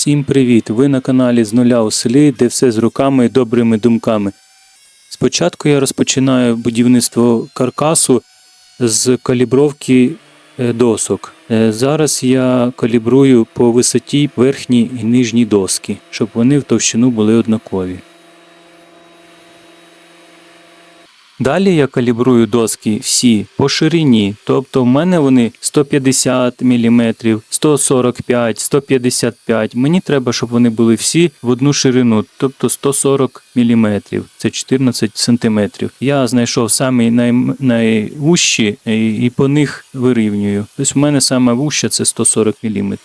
Всім привіт! Ви на каналі з нуля у селі, де все з руками і добрими думками. Спочатку я розпочинаю будівництво каркасу з калібровки е, досок. Е, Зараз я калібрую по висоті верхні і нижні доски, щоб вони в товщину були однакові. Далі я калібрую доски всі по ширині, тобто в мене вони 150 мм, 145, 155. Мені треба, щоб вони були всі в одну ширину, тобто 140 мм, це 14 см. Я знайшов самі най... найвужчі і, і по них вирівнюю. Тобто в мене саме вужча це 140 мм.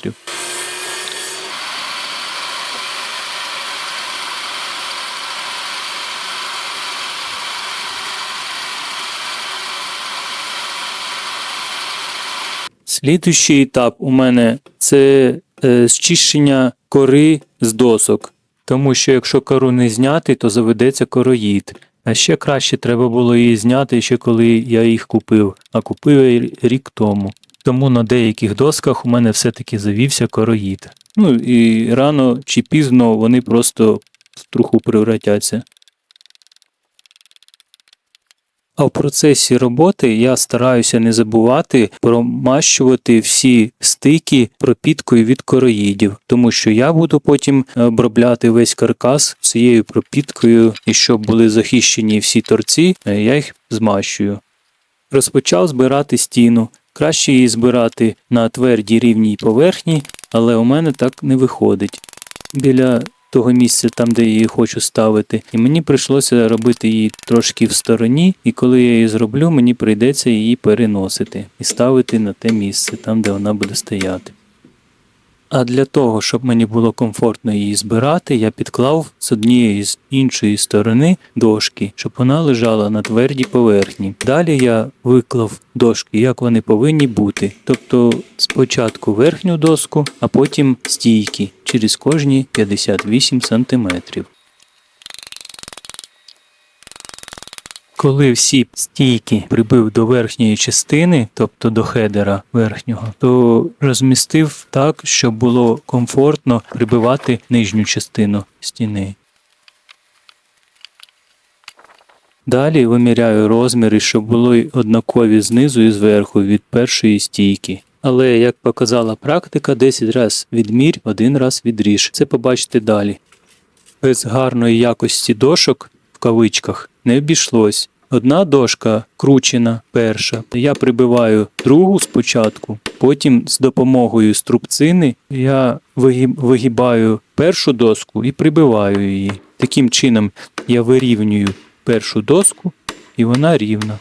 Слідуючий етап у мене це е, зчищення кори з досок. Тому що якщо кору не зняти, то заведеться короїд. А ще краще треба було її зняти, ще коли я їх купив, а купив я рік тому. Тому на деяких досках у мене все-таки завівся короїд. Ну і рано чи пізно вони просто в труху превратяться. А в процесі роботи я стараюся не забувати промащувати всі стики пропіткою від короїдів, тому що я буду потім обробляти весь каркас цією пропіткою, і щоб були захищені всі торці, е, я їх змащую. Розпочав збирати стіну. Краще її збирати на твердій рівній поверхні, але у мене так не виходить. Біля того місця, там, де я її хочу ставити, і мені прийшлося робити її трошки в стороні, і коли я її зроблю, мені прийдеться її переносити і ставити на те місце, там, де вона буде стояти. А для того, щоб мені було комфортно її збирати, я підклав з однієї з іншої сторони дошки, щоб вона лежала на твердій поверхні. Далі я виклав дошки, як вони повинні бути. Тобто спочатку верхню доску, а потім стійки через кожні 58 см. Коли всі стійки прибив до верхньої частини, тобто до хедера верхнього, то розмістив так, щоб було комфортно прибивати нижню частину стіни. Далі виміряю розміри, щоб були однакові знизу і зверху від першої стійки. Але, як показала практика, 10 раз відмірь, один раз відріж. Це побачите далі. Без гарної якості дошок в кавичках не обійшлось. Одна дошка кручена перша. Я прибиваю другу спочатку, потім з допомогою струбцини я вигибаю першу доску і прибиваю її. Таким чином я вирівнюю першу доску і вона рівна.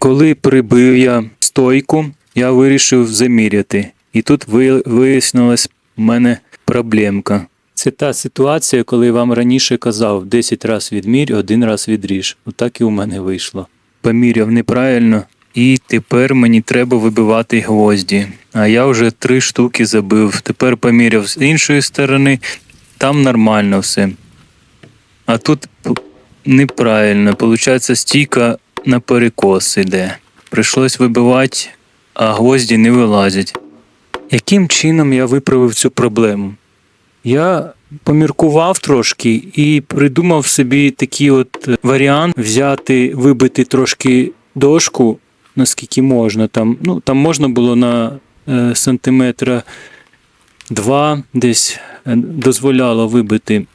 Коли прибив я стойку, я вирішив заміряти. І тут ви- вияснилась в мене проблемка. Це та ситуація, коли я вам раніше казав 10 раз відмірь, один раз відріж. Отак і у мене вийшло. Поміряв неправильно, і тепер мені треба вибивати гвозді. А я вже три штуки забив. Тепер поміряв з іншої сторони, там нормально все. А тут неправильно. Получається, стійка на перекос іде. Прийшлось вибивати, а гвозді не вилазять. Яким чином я виправив цю проблему? Я поміркував трошки і придумав собі такий от варіант взяти, вибити трошки дошку наскільки можна. Там, ну, там можна було на е, сантиметра два десь е, дозволяло вибити.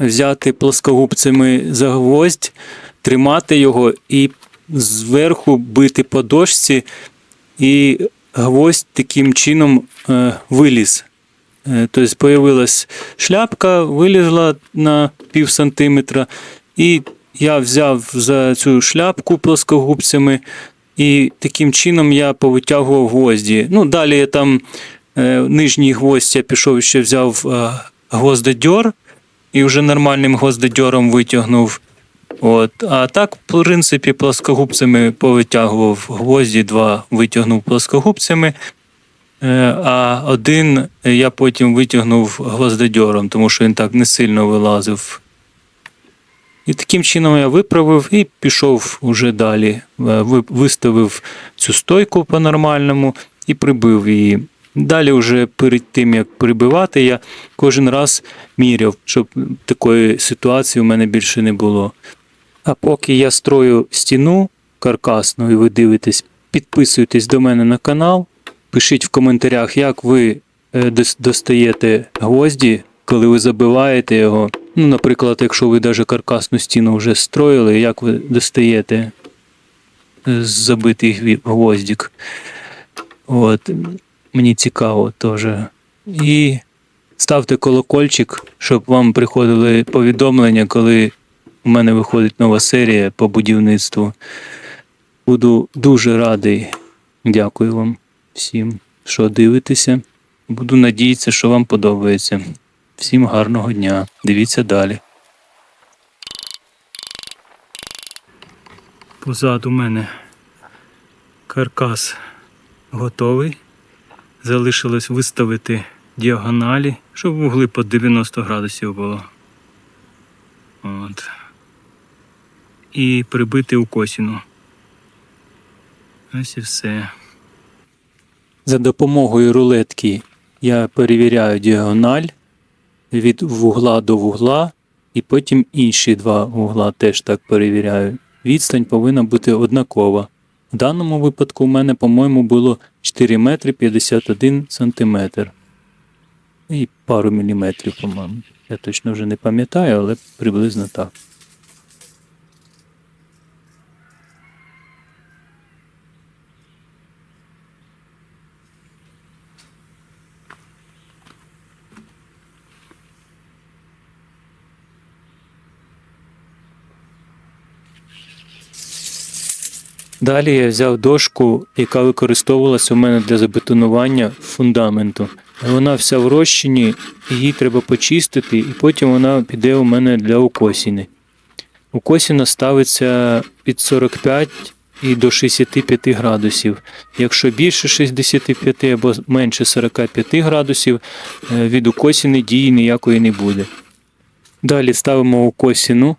Взяти плоскогубцями за гвоздь, тримати його і зверху бити по дошці, і гвоздь таким чином е, виліз. Е, тобто появилась шляпка, вилізла на пів сантиметра, і я взяв за цю шляпку плоскогубцями, і таким чином я повитягував гвозді. Ну, далі я там е, нижній гвоздь я пішов ще взяв е, гвоздодьор і вже нормальним гвоздодьором витягнув. От. А так, в принципі, плоскогубцями повитягував гвозді, два витягнув плоскогубцями, е, а один я потім витягнув гвоздодьором, тому що він так не сильно вилазив. І таким чином я виправив і пішов уже далі. Е, Виставив цю стойку по-нормальному і прибив її. Далі, вже перед тим, як прибивати, я кожен раз міряв, щоб такої ситуації у мене більше не було. А поки я строю стіну каркасну і ви дивитесь, підписуйтесь до мене на канал, пишіть в коментарях, як ви е, достаєте гвозді, коли ви забиваєте його. Ну, наприклад, якщо ви навіть каркасну стіну вже строїли, як ви достаєте забитий гві- гвоздик. От. Мені цікаво теж. І ставте колокольчик, щоб вам приходили повідомлення, коли у мене виходить нова серія по будівництву. Буду дуже радий. Дякую вам всім, що дивитеся. Буду надіятися, що вам подобається. Всім гарного дня. Дивіться далі. Позаду мене каркас готовий. Залишилось виставити діагоналі, щоб вугли по 90 градусів було. От. І прибити у косіну. Ось і все. За допомогою рулетки я перевіряю діагональ від вугла до вугла, і потім інші два вугла теж так перевіряю. Відстань повинна бути однакова. В даному випадку у мене, по-моєму, було 4 метри 51 сантиметр. І пару міліметрів, по-моєму. Я точно вже не пам'ятаю, але приблизно так. Далі я взяв дошку, яка використовувалася у мене для забетонування фундаменту. Вона вся в розчині, її треба почистити, і потім вона піде у мене для укосіни. Укосіна ставиться під 45 і до 65 градусів. Якщо більше 65 або менше 45 градусів, е, від укосіни дії ніякої не буде. Далі ставимо укосіну,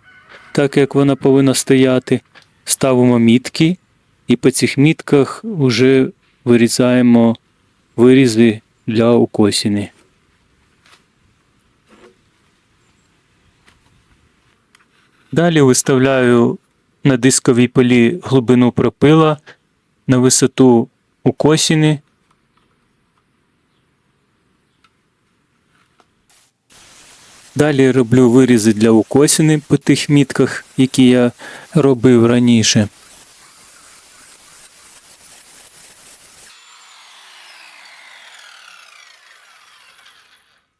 так як вона повинна стояти. Ставимо мітки, і по цих мітках вже вирізаємо вирізи для укосіни. Далі виставляю на дисковій полі глибину пропила на висоту укосіни. Далі роблю вирізи для укосіни по тих мітках, які я робив раніше.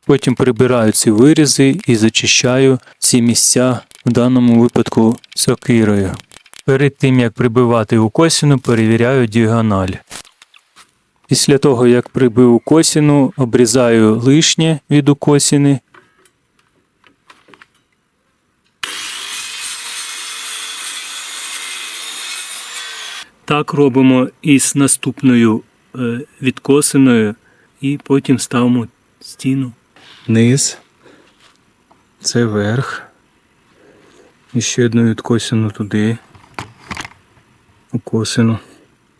Потім прибираю ці вирізи і зачищаю ці місця, в даному випадку сокирою. Перед тим як прибивати укосіну, перевіряю діагональ. Після того, як прибив укосіну, обрізаю лишнє від укосіни. Так робимо із наступною е, відкосиною, і потім ставимо стіну. Низ. Це верх. І ще одну відкосину туди. Укосину.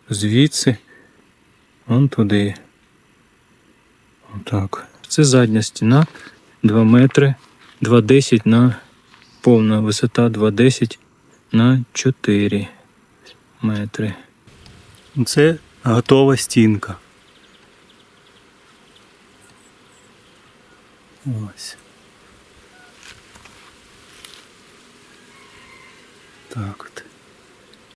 Звідси. Вон туди. Отак. Це задня стіна. 2 метри. 2,10 на повна висота 2,10 на 4 метри. Це готова стінка. Ось. Так,